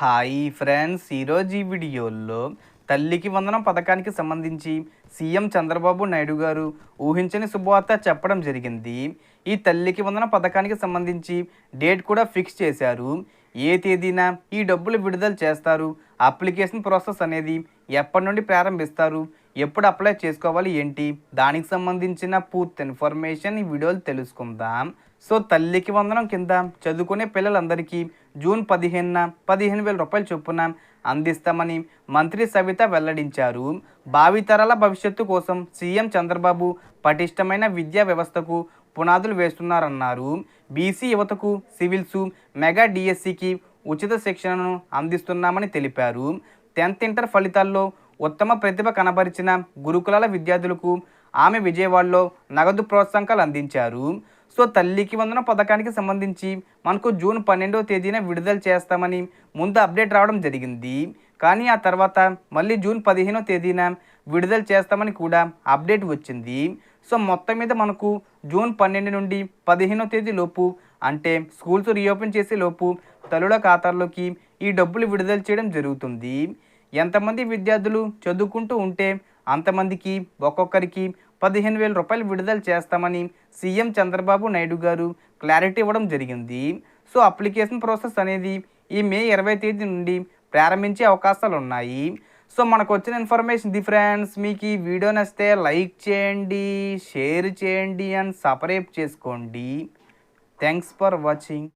Hi friends ఈరోజు ఈ వీడియోలో తల్లికి వందనం పథకానికి సంబంధించి సీఎం చంద్రబాబు నాయుడు గారు ఊహించని శుభవార్త చెప్పడం జరిగింది. ఈ తల్లికి వందనం పథకానికి సంబంధించి డేట్ కూడా ఫిక్స్ చేశారు. ఏ తేదీన ఈ డబ్బులు విడుదల చేస్తారు? అప్లికేషన్ ప్రాసెస్ అనేది ఎప్పటి నుండి ప్రారంభిస్తారు? ఎప్పుడు అప్లై చేసుకోవాలి? ఏంటి? దానికి సంబంధించిన పూర్తి ఇన్ఫర్మేషన్ ఈ వీడియోలు తెలుసుకుందాం. సో తల్లికి వందనం కింద చదువుకునే పిల్లలందరికీ జూన్ పదిహేనున పదిహేను వేల రూపాయల చొప్పున అందిస్తామని మంత్రి సవిత వెల్లడించారు. భావితరాల భవిష్యత్తు కోసం సీఎం చంద్రబాబు పటిష్టమైన విద్యా వ్యవస్థకు పునాదులు వేస్తున్నారన్నారు. బీసీ యువతకు సివిల్స్ మెగా డిఎస్సికి ఉచిత శిక్షణను అందిస్తున్నామని తెలిపారు. టెన్త్ ఇంటర్ ఫలితాల్లో ఉత్తమ ప్రతిభ కనబరిచిన గురుకులాల విద్యార్థులకు ఆమె విజయవాడలో నగదు ప్రోత్సాహకాలు అందించారు. సో తల్లికి వందన పథకానికి సంబంధించి మనకు జూన్ పన్నెండవ తేదీన విడుదల చేస్తామని ముందు అప్డేట్ రావడం జరిగింది. కానీ ఆ తర్వాత మళ్ళీ జూన్ పదిహేనో తేదీన విడుదల చేస్తామని కూడా అప్డేట్ వచ్చింది. సో మొత్తం మీద మనకు జూన్ పన్నెండు నుండి పదిహేనో తేదీ లోపు అంటే స్కూల్స్ రీఓపెన్ చేసే లోపు తల్లుల ఖాతాల్లోకి ఈ డబ్బులు విడుదల చేయడం జరుగుతుంది. ఎంతమంది విద్యార్థులు చదువుకుంటూ ఉంటే అంతమందికి ఒక్కొక్కరికి పదిహేను వేల రూపాయలు విడుదల చేస్తామని సీఎం చంద్రబాబు నాయుడు గారు క్లారిటీ ఇవ్వడం జరిగింది. సో అప్లికేషన్ ప్రాసెస్ అనేది ఈ మే ఇరవై తేదీ నుండి ప్రారంభించే అవకాశాలు ఉన్నాయి. సో మనకు వచ్చిన ఇన్ఫర్మేషన్ ది ఫ్రెండ్స్ మీకు ఈ వీడియో నచ్చితే లైక్ చేయండి షేర్ చేయండి అండ్ సపరేట్ చేసుకోండి. Thanks for watching.